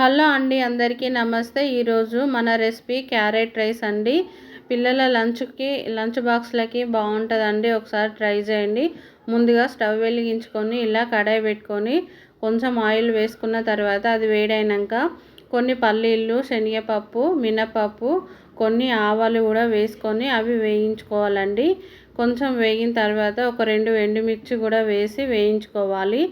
Hello అండి అందరికీ నమస్తే. ఈరోజు మన రెసిపీ క్యారెట్ రైస్ అండి. పిల్లల లంచ్కి లంచ్ బాక్స్లకి బాగుంటుందండి. ఒకసారి ట్రై చేయండి. ముందుగా స్టవ్ వెలిగించుకొని ఇలా కడాయి పెట్టుకొని కొంచెం ఆయిల్ వేసుకున్న తర్వాత అది వేడైనాక కొన్ని పల్లీలు శనగపప్పు మినపప్పు కొన్ని ఆవాలు కూడా వేసుకొని అవి వేయించుకోవాలండి. కొంచెం వేగిన తర్వాత ఒక రెండు ఎండుమిర్చి కూడా వేసి వేయించుకోవాలి.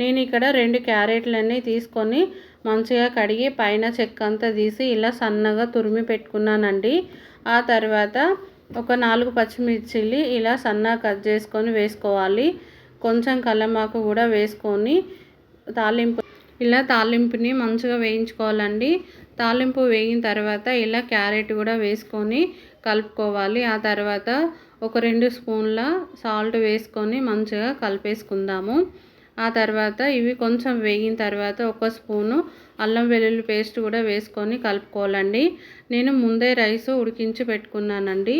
నేను ఇక్కడ రెండు క్యారెట్లన్నీ తీసుకొని మంచిగా కడిగి పైన చెక్క అంతా తీసి ఇలా సన్నగా తురిమి పెట్టుకున్నానండి. ఆ తర్వాత ఒక నాలుగు పచ్చిమిర్చిలు ఇలా సన్నగా కట్ చేసుకొని వేసుకోవాలి. కొంచెం కల్లమాకు కూడా వేసుకొని తాలింపు ఇలా తాలింపుని మంచిగా వేయించుకోవాలండి. తాలింపు వేగిన తర్వాత ఇలా క్యారెట్ కూడా వేసుకొని కలుపుకోవాలి. ఆ తర్వాత ఒక రెండు స్పూన్ల సాల్ట్ వేసుకొని మంచిగా కలిపేసుకుందాము. ఆ తర్వాత ఇవి కొంచెం వేగిన తర్వాత ఒక స్పూను అల్లం వెల్లుల్లి పేస్ట్ కూడా వేసుకొని కలుపుకోవాలండి. నేను ముందే రైస్ ఉడికించి పెట్టుకున్నానండి.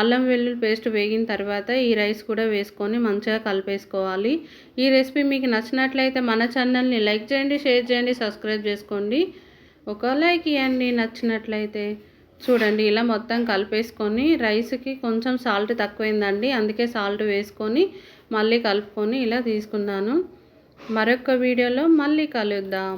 అల్లం వెల్లుల్లి పేస్ట్ వేగిన తర్వాత ఈ రైస్ కూడా వేసుకొని మంచిగా కలిపేసుకోవాలి. ఈ రెసిపీ మీకు నచ్చినట్లయితే మన ఛానల్ని లైక్ చేయండి షేర్ చేయండి సబ్స్క్రైబ్ చేసుకోండి. ఒక లైక్ ఇవ్వండి నచ్చినట్లయితే. చూడండి ఇలా మొత్తం కలిపేసుకొని రైస్కి కొంచెం సాల్ట్ తక్కువైందండి. అందుకే సాల్ట్ వేసుకొని మళ్ళీ కలుపుకొని ఇలా తీసుకున్నాను. మరొక వీడియోలో మళ్ళీ కలుద్దాం.